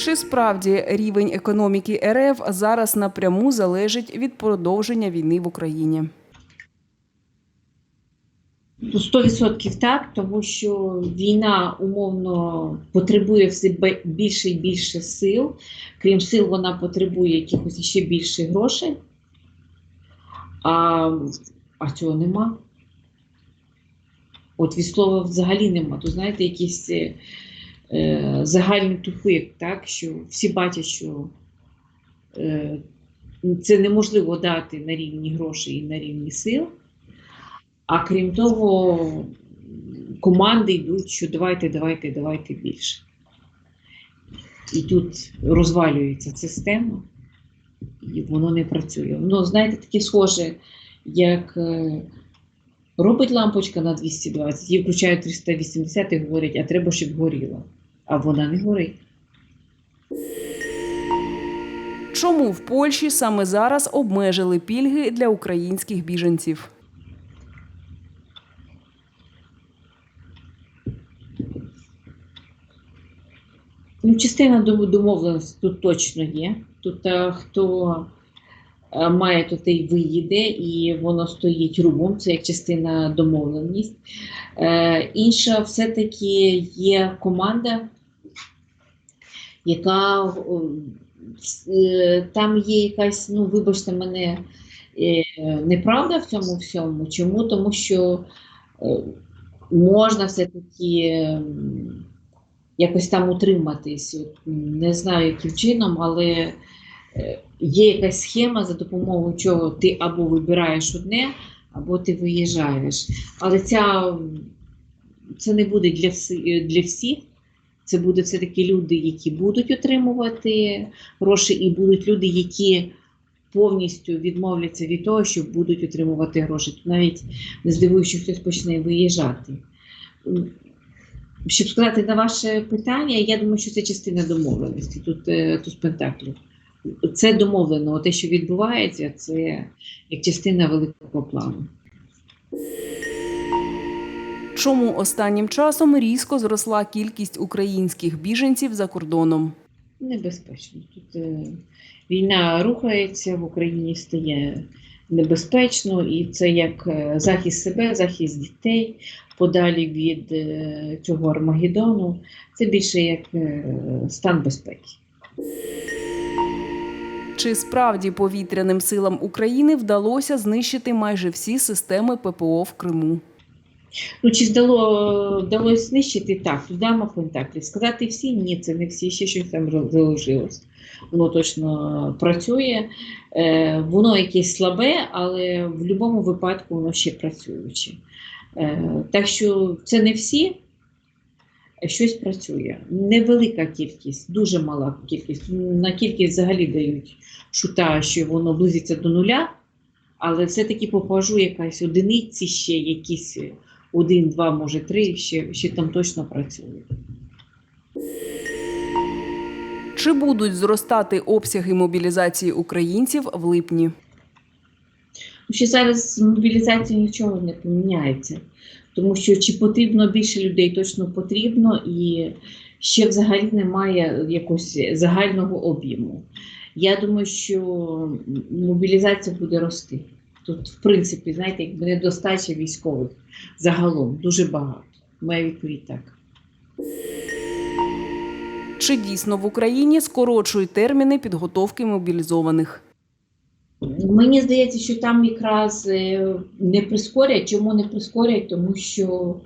Чи справді рівень економіки РФ зараз напряму залежить від продовження війни в Україні? Ну, 100% так, тому що війна умовно потребує все більше і більше сил. Крім сил, вона потребує якихось ще більше грошей. А, а цього нема. От від слова взагалі нема. То знаєте, якийсь е, загальний тупик, так, що всі бачать, що е, це неможливо дати на рівні грошей і на рівні сил. А крім того, команди йдуть, що давайте, давайте, давайте більше. І тут розвалюється система, і воно не працює. Ну, знаєте, таке схоже, як е, робить лампочка на 220, її включають 380 і говорять, а треба, щоб горіла. А вона не горить. Чому в Польщі саме зараз обмежили пільги для українських біженців? Ну, частина домовленості тут точно є. Тут е, хто е, має, то той виїде, і воно стоїть рубом, це як частина домовленість. Е, інша все-таки є команда, яка е, там є якась, ну, вибачте мене, е, неправда в цьому всьому. Чому? Тому що е, можна все-таки. ем, якось там утриматись. От, не знаю, яким чином, але є якась схема, за допомогою чого ти або вибираєш одне, або ти виїжджаєш. Але ця, це не буде для, всі, для всіх. Це будуть все-таки люди, які будуть отримувати гроші, і будуть люди, які повністю відмовляться від того, що будуть отримувати гроші. Тут навіть не здивуюся, що хтось почне виїжджати. Щоб сказати на ваше питання, я думаю, що це частина домовленості. Тут, е, тут Пентаклів. Це домовлено. Те, що відбувається, це як частина великого плану. Чому останнім часом різко зросла кількість українських біженців за кордоном? Небезпечно. Тут е, війна рухається, в Україні стає небезпечно, і це як е, захист себе, захист дітей подалі від е, цього Армагеддону. Це більше як стан безпеки. Чи справді повітряним силам України вдалося знищити майже всі системи ППО в Криму? Ну, чи здало, вдалося знищити так, дама пентаклів. Сказати всі, ні, це не всі, ще щось там залишилось. Воно точно працює. Е, воно якесь слабе, але в будь-якому випадку воно ще працююче. Е, так що це не всі, щось працює. Невелика кількість, дуже мала кількість. На кількість взагалі дають шута, що воно близиться до нуля, але все-таки попажу якась одиниці ще якісь один, два, може три, ще, ще там точно працюють. Чи будуть зростати обсяги мобілізації українців в липні? Ну, Ще зараз з мобілізацією нічого не поміняється, тому що чи потрібно більше людей, точно потрібно, і ще взагалі немає якогось загального об'єму. Я думаю, що мобілізація буде рости. Тут, в принципі, знаєте, якби недостача військових загалом дуже багато. Моя відповідь так. Чи дійсно в Україні скорочують терміни підготовки мобілізованих? Мені здається, що там якраз е, не прискорять. Чому не прискорять? Тому що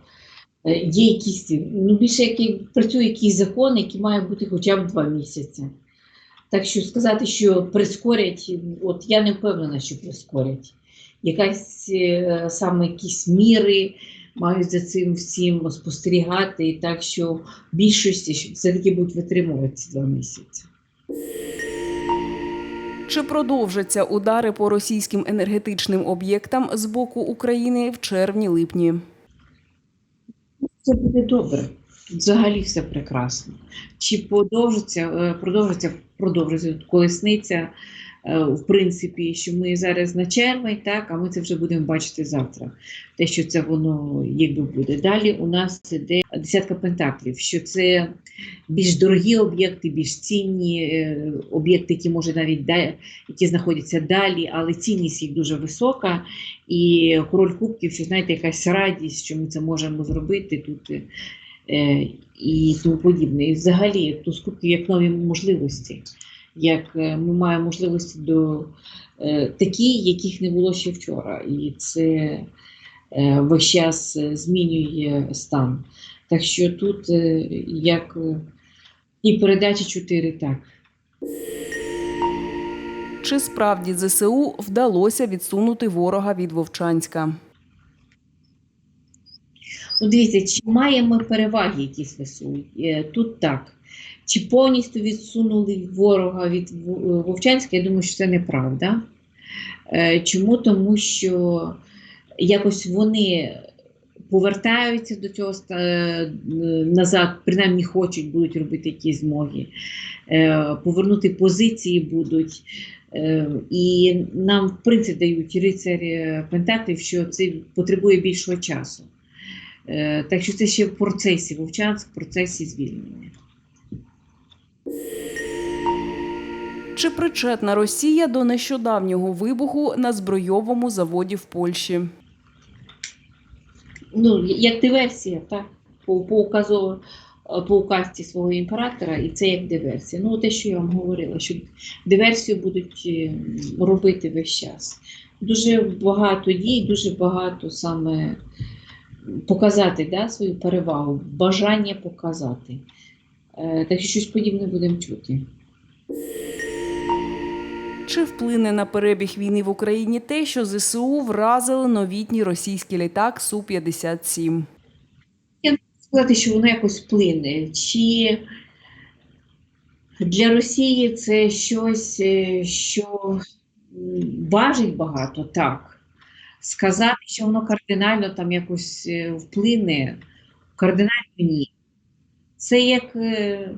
е, є якісь, ну більше який працює якийсь закон, який має бути хоча б два місяці. Так що сказати, що прискорять, от я не впевнена, що прискорять. Якась е, саме якісь міри мають за цим всім спостерігати, і так що в більшості все-таки будуть витримувати ці два місяці. Чи продовжаться удари по російським енергетичним об'єктам з боку України в червні-липні? Це буде добре. Взагалі все прекрасно. Чи продовжиться, е, продовжиться, продовжиться Тут колесниця в принципі, що ми зараз на червень, так, а ми це вже будемо бачити завтра. Те, що це воно якби буде. Далі у нас іде десятка пентаклів, що це більш дорогі об'єкти, більш цінні е, об'єкти, які може навіть які знаходяться далі, але цінність їх дуже висока. І король кубків, що знаєте, якась радість, що ми це можемо зробити тут. е, е, і тому подібне. І взагалі туз кубків як нові можливості, як е, ми маємо можливості до е, такі, яких не було ще вчора. І це е, весь час змінює стан. Так що тут як і передачі 4 так. Чи справді ЗСУ вдалося відсунути ворога від Вовчанська? Ну, дивіться, чи маємо переваги якісь ВСУ? Е, Тут так. Чи повністю відсунули ворога від В- Вовчанська? Я думаю, що це неправда. Е, Чому? Тому що якось вони повертаються до цього е, назад, принаймні хочуть, будуть робити якісь змоги, Е, повернути позиції будуть. Е, І нам, в принципі, дають рицарі Пентаклів, що це потребує більшого часу. Е, Так що це ще в процесі Вовчанськ, в процесі звільнення. Чи причетна Росія до нещодавнього вибуху на збройовому заводі в Польщі? Ну, як диверсія, так? По, по, указу, по указці свого імператора, і це як диверсія. Ну, те, що я вам говорила, що диверсію будуть е, робити весь час. Дуже багато дій, дуже багато саме показати да, свою перевагу, бажання показати. Е, Так що щось подібне будемо чути. Чи вплине на перебіг війни в Україні те, що ЗСУ вразили новітній російський літак Су-57? сказати, що воно якось вплине. Чи для Росії це щось, е, що важить багато, так. Сказати, що воно кардинально там якось е, вплине, кардинально ні. Це як е,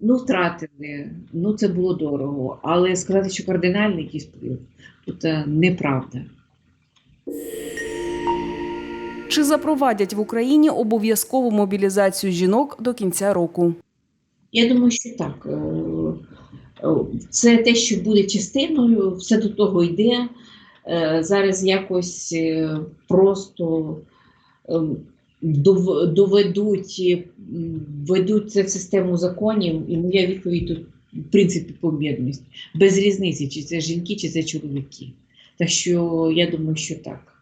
ну, втратили, ну це було дорого, але сказати, що кардинальний якийсь вплив, тут неправда. Чи запровадять в Україні обов'язкову мобілізацію жінок до кінця року? Я думаю, що так. Е, е, Це те, що буде частиною, все до того йде. Зараз якось просто ем, доведуть, е, ведуть це в систему законів, і моя відповідь тут, в принципі, помірність. Без різниці, чи це жінки, чи це чоловіки. Так що я думаю, що так.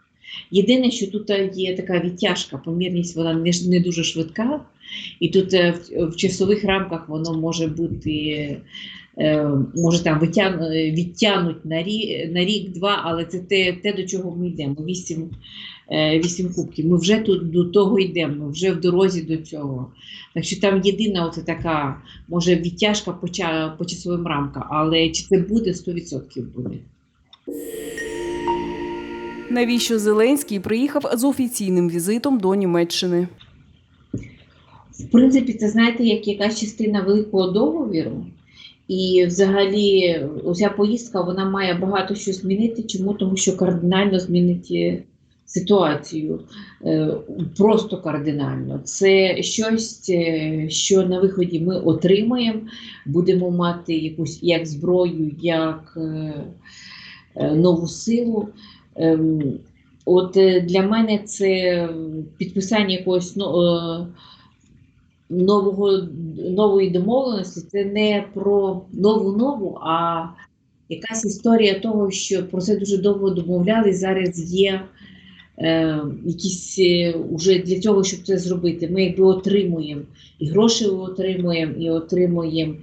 Єдине, що тут є така відтяжка, помірність вона не, не дуже швидка, і тут е, в, в часових рамках воно може бути, е, може там е, відтягнуть на рік, на рік-два, але це те, те, до чого ми йдемо. Вісім, вісім кубків. Ми вже тут до того йдемо, ми вже в дорозі до цього. Так що там єдина оце така, може, відтяжка по, по часовим рамкам, але чи це буде 100% буде. Навіщо Зеленський приїхав з офіційним візитом до Німеччини? В принципі, це знаєте, як якась частина великого договіру. І взагалі, оця поїздка вона має багато що змінити. Чому? Тому що кардинально змінить е, ситуацію. Е, Просто кардинально. Це щось, е, що на виході ми отримаємо, будемо мати якусь як зброю, як е, нову силу. Ем, От для мене це підписання якогось ну, нового, нової домовленості. Це не про нову нову, а якась історія того, що про це дуже довго домовляли. Зараз є якісь е, уже для цього, щоб це зробити. Ми якби отримуємо і гроші отримуємо, і отримуємо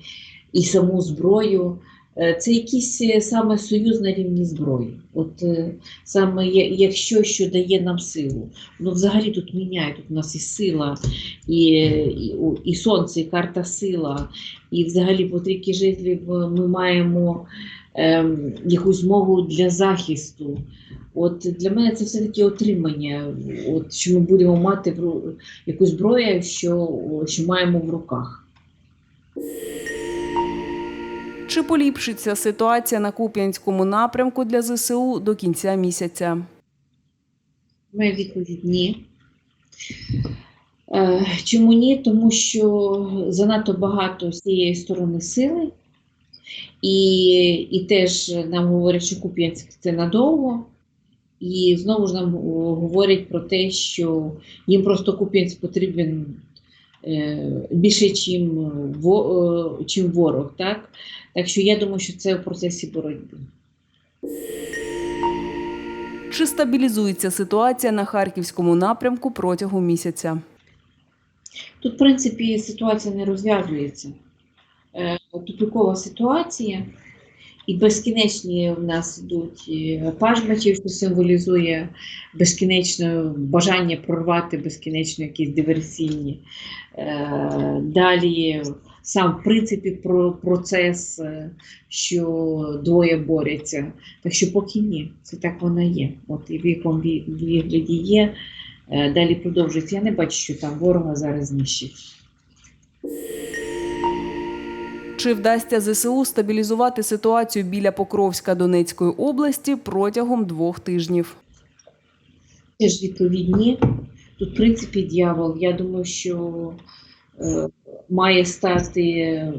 і саму зброю. Е, Це якийсь е, саме союз на рівні зброї. От е, саме якщо що дає нам силу. Ну, взагалі тут міняє, тут у нас і сила, і, і, і сонце, і карта сила, і взагалі по трійки житлів е, ми маємо якусь змогу для захисту. От для мене це все-таки отримання, от, що ми будемо мати в якусь зброю, що, що маємо в руках. Чи поліпшиться ситуація на Куп'янському напрямку для ЗСУ до кінця місяця? Моя відповідь ні. Е, Чому ні? Тому що занадто багато з цієї сторони сили, і, і теж нам говорять, що Куп'янськ це надовго. І знову ж нам говорять про те, що їм просто Куп'янськ потрібен е, більше, чим, е, чим ворог. Так? так що я думаю, що це в процесі боротьби. Чи стабілізується ситуація на харківському напрямку протягом місяця? Тут, в принципі, ситуація не розв'язується. Е, Тупікова ситуація, і безкінечні в нас йдуть е, пажмачі, що символізує безкінечне бажання прорвати безкінечно якісь диверсійні. Е, Далі сам в принципі про процес, що двоє борються. Так що поки ні, це так вона є. От і в якому вигляді є. Далі продовжується. Я не бачу, що там ворога зараз знищить. Чи вдасться ЗСУ стабілізувати ситуацію біля Покровська Донецької області протягом двох тижнів? Теж відповідні. Тут, в принципі, дьявол. Я думаю, що е, має стати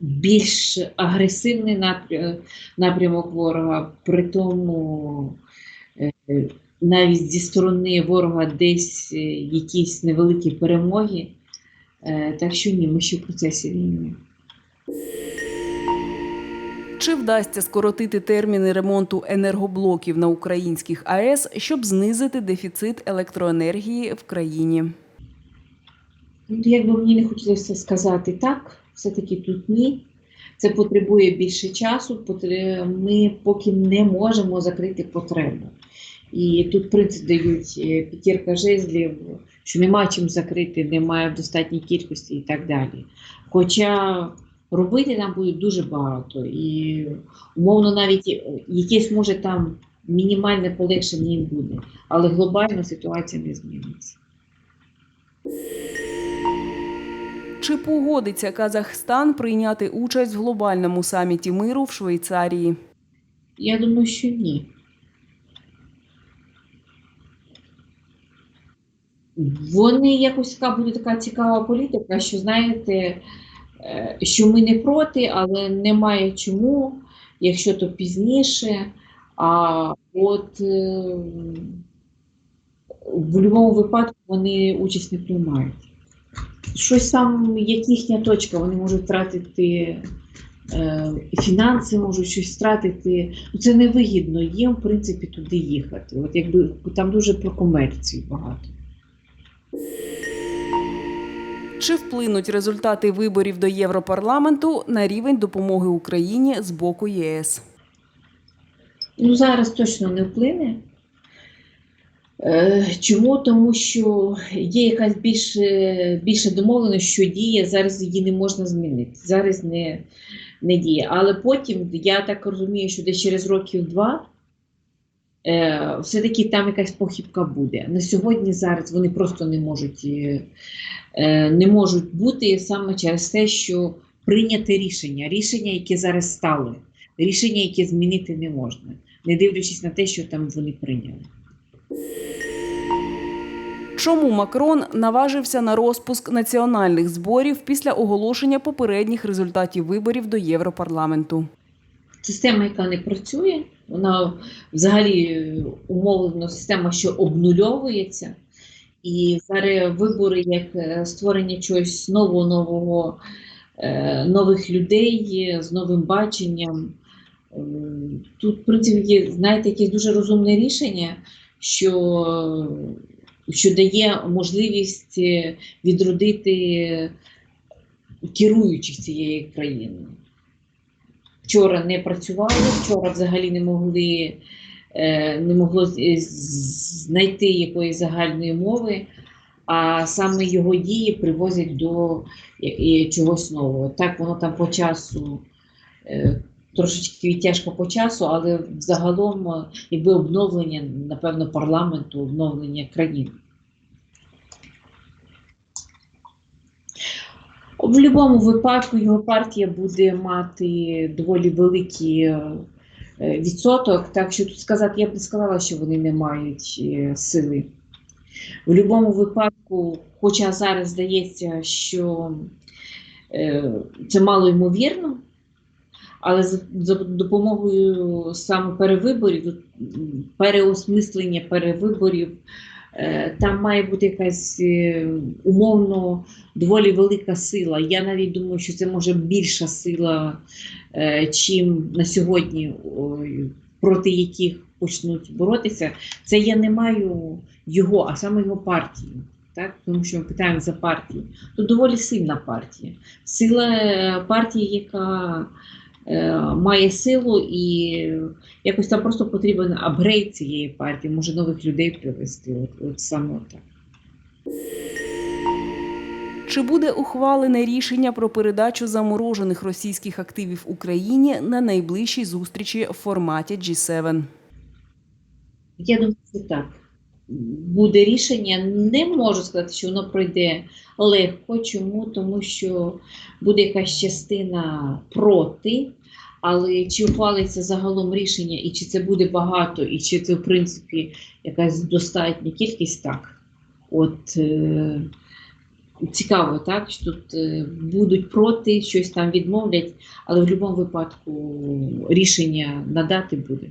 більш агресивний напря- напрямок ворога, при тому е, навіть зі сторони ворога десь е, якісь невеликі перемоги. Е, так що ні, ми ще в процесі війни. Чи вдасться скоротити терміни ремонту енергоблоків на українських АЕС, щоб знизити дефіцит електроенергії в країні? Ну, Як би мені не хотілося сказати так, все-таки тут ні. Це потребує більше часу. Ми поки не можемо закрити потребу. І тут принцип дають е, п'ятірка жезлів, що нема чим закрити, немає в достатній кількості і так далі. Хоча робити нам буде дуже багато. І умовно навіть е, якесь може там мінімальне полегшення їм буде, але глобально ситуація не зміниться. Чи погодиться Казахстан прийняти участь в глобальному саміті миру в Швейцарії? Я думаю, що ні. Вони якось така буде така цікава політика, що знаєте, що ми не проти, але немає чому, якщо то пізніше. А от е, в будь-якому випадку вони участь не приймають. Щось там, як їхня точка, вони можуть втратити е, фінанси, можуть щось втратити. Ну, Це невигідно їм, в принципі, туди їхати. От якби там дуже про комерцію багато. Чи вплинуть результати виборів до Європарламенту на рівень допомоги Україні з боку ЄС? Ну, зараз точно не вплине. Е, Чому? Тому що є якась більше, більше домовленість, що діє, зараз її не можна змінити. Зараз не, не діє. Але потім, я так розумію, що десь через років два все-таки там якась похибка буде. На сьогодні зараз вони просто не можуть, е, е, не можуть бути саме через те, що прийняте рішення, рішення, яке зараз стало, рішення, яке змінити не можна, не дивлячись на те, що там вони прийняли. Чому Макрон наважився на розпуск національних зборів після оголошення попередніх результатів виборів до Європарламенту? Система, яка не працює, вона взагалі е, умовлена система, що обнульовується. І зараз вибори як е, створення чогось нового, нового, е, нових людей з новим баченням. Тут, в принципі, є, знаєте, якесь дуже розумне рішення, що, що дає можливість відродити керуючих цієї країни. Вчора не працювали, вчора взагалі не могли е, не могло з- знайти якоїсь загальної мови, а саме його дії привозять до чогось нового. Так воно там по часу е, трошечки тяжко по часу, але загалом е, якби обновлення, напевно, парламенту, обновлення країни. В будь-якому випадку його партія буде мати доволі великий е, е, відсоток, так що тут сказати, я б не сказала, що вони не мають е, сили. В будь-якому випадку, хоча зараз здається, що це мало ймовірно, але за, допомогою саме перевиборів, переосмислення перевиборів, там має бути якась е, умовно доволі велика сила. Я навіть думаю, що це може більша сила, е, чим на сьогодні, проти яких почнуть боротися. Це я не маю його, а саме його партію. Так? Тому що ми питаємо за партію. То доволі сильна партія. Сила е, партії, яка е, має силу, і якось там просто потрібен апгрейд цієї партії, може нових людей привести. От, от саме так. Чи буде ухвалене рішення про передачу заморожених російських активів Україні на найближчій зустрічі в форматі G7? Я думаю, що так. Буде рішення. Не можу сказати, що воно пройде легко. Чому? Тому що буде якась частина проти, але чи ухвалиться загалом рішення, і чи це буде багато, і чи це, в принципі, якась достатня кількість, так. От е, цікаво, так, що тут е, будуть проти, щось там відмовлять, але в будь-якому випадку рішення надати буде.